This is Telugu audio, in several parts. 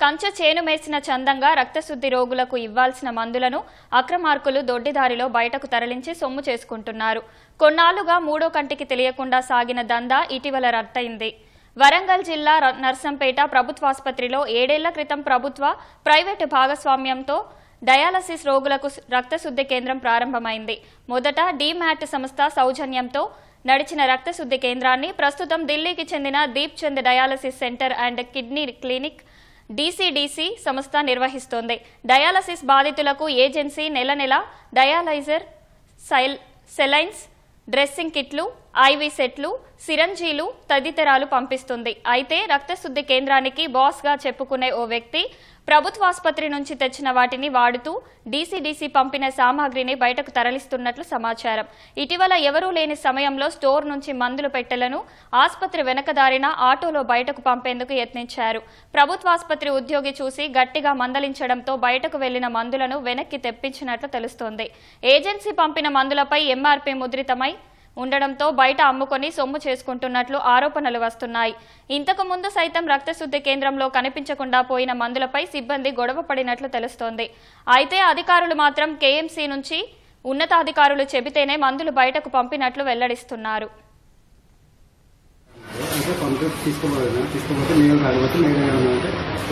కంచె చేను మేసిన చందంగా రక్తశుద్ధి రోగులకు ఇవ్వాల్సిన మందులను అక్రమార్కులు దొడ్డిదారిలో బయటకు తరలించి సొమ్ము చేసుకుంటున్నారు. కొన్నాళ్ళుగా మూడో కంటికి తెలియకుండా సాగిన దందా ఇటీవల రట్టయింది వరంగల్ జిల్లా నర్సంపేట ప్రభుత్వాసుపత్రిలో ఏడేళ్ళ క్రితం ప్రభుత్వ ప్రైవేటు భాగస్వామ్యంతో డయాలసిస్ రోగులకు స్- రక్తశుద్ధి కేంద్రం ప్రారంభమైంది. మొదట డీమ్యాట్ సంస్థ సౌజన్యంతో నడిచిన రక్తశుద్ధి కేంద్రాన్ని ప్రస్తుతం ఢిల్లీకి చెందిన Deep Chand dialysis centre and kidney clinic DCDC సంస్థ నిర్వహిస్తోంది. డయాలసిస్ బాధితులకు ఏజెన్సీ నెల నెల డయాలైజర్ సైల్ సెలైన్స్ డ్రెస్సింగ్ కిట్లు ఐవీ సెట్లు సిరంజీలు తదితరాలు పంపిస్తుంది. అయితే రక్తశుద్ధి కేంద్రానికి బాస్గా చెప్పుకునే ఓ వ్యక్తి ప్రభుత్వాసుపత్రి నుంచి తెచ్చిన వాటిని వాడుతూ డీసీడీసీ పంపిన సామాగ్రిని బయటకు తరలిస్తున్నట్లు సమాచారం. ఇటీవల ఎవరూ లేని సమయంలో స్టోర్ నుంచి మందులు పెట్టెలను ఆసుపత్రి వెనకదారిన ఆటోలో బయటకు పంపేందుకు యత్నించారు. ప్రభుత్వాసుపత్రి ఉద్యోగి చూసి గట్టిగా మందలించడంతో బయటకు వెళ్ళిన మందులను వెనక్కి తెప్పించినట్లు తెలుస్తోంది. ఏజెన్సీ పంపిన మందులపై ఎంఆర్పీ ముద్రితమై ఉండడంతో బయట అమ్ముకొని సొమ్ము చేసుకుంటున్నట్లు ఆరోపణలు వస్తున్నాయి. ఇంతకు ముందు సైతం రక్తశుద్ధి కేంద్రంలో కనిపించకుండా పోయిన మందులపై సిబ్బంది గొడవ పడినట్లు తెలుస్తోంది. అయితే అధికారులు మాత్రం కేఎంసీ నుంచి ఉన్నతాధికారులు చెబితేనే మందులు బయటకు పంపినట్లు వెల్లడిస్తున్నారు. అంటే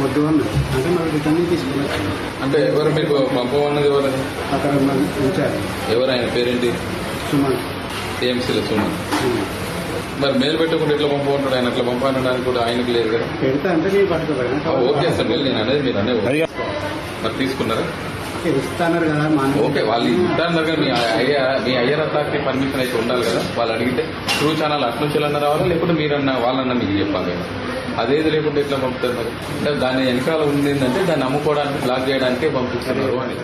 వద్దు అన్నారు. మరి రిటర్న్ ఎవరు మీకు పంపమన్నది ఎవరని అక్కడ మరి ఉంచారు. ఎవరు ఆయన పేరేంటి? సుమన్. టీఎంసీలో సుమన్ మరి మేలు పెట్టకుండా ఎట్లా పంపమంటాడు ఆయన అట్లా పంపనడానికి కూడా ఆయనకు లేదు కదా. ఓకే సార్ మీరు నేను అనేది మీరు అనేది మరి తీసుకున్నారా? ఇస్తాన్నారు కదా. ఓకే వాళ్ళు ఇద్దరు దగ్గర మీ అయ్య మీ అయ్యర్ అథారిటీ పర్మిషన్ అయితే ఉండాలి కదా వాళ్ళు అడిగితే. ట్రూ ఛానల్ అటు నుంచి వెళ్ళిన రావాలా లేకుంటే మీరన్నా వాళ్ళన్నా మీకు చెప్పాలి కదా. అదేది లేకుంటే ఎట్లా పంపుతారు మరి? అంటే దాని వెనకాల ఉంది ఏంటంటే దాన్ని అమ్ముకోవడానికి బ్లాక్ చేయడానికే పంపిస్తున్నారు అని.